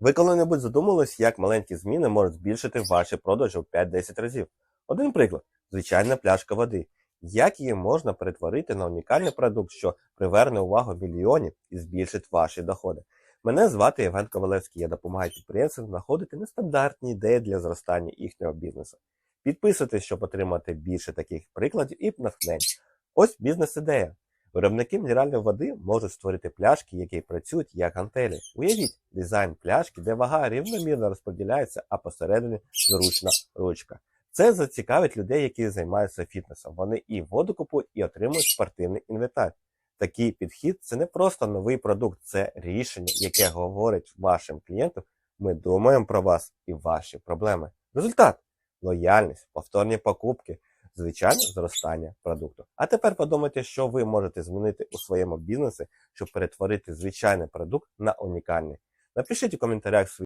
Ви коли-небудь задумались, як маленькі зміни можуть збільшити ваші продажі в 5-10 разів? Один приклад звичайна пляшка води. Як її можна перетворити на унікальний продукт, що приверне увагу мільйонів і збільшить ваші доходи? Мене звати Євген Ковалевський. Я допомагаю підприємцям знаходити нестандартні ідеї для зростання їхнього бізнесу. Підписуйтесь, щоб отримати більше таких прикладів і натхнень. Ось бізнес-ідея. Виробники мінеральної води можуть створити пляшки, які працюють як гантелі. Уявіть дизайн пляшки, де вага рівномірно розподіляється, а посередині зручна ручка. Це зацікавить людей, які займаються фітнесом. Вони і воду купують, і отримують спортивний інвентар. Такий підхід це не просто новий продукт, це рішення, яке говорить вашим клієнтам, ми думаємо про вас і ваші проблеми. Результат лояльність, повторні покупки, звичайно, зростання продукту. А тепер подумайте, що ви можете змінити у своєму бізнесі, щоб перетворити звичайний продукт на унікальний. Напишіть у коментарях свої.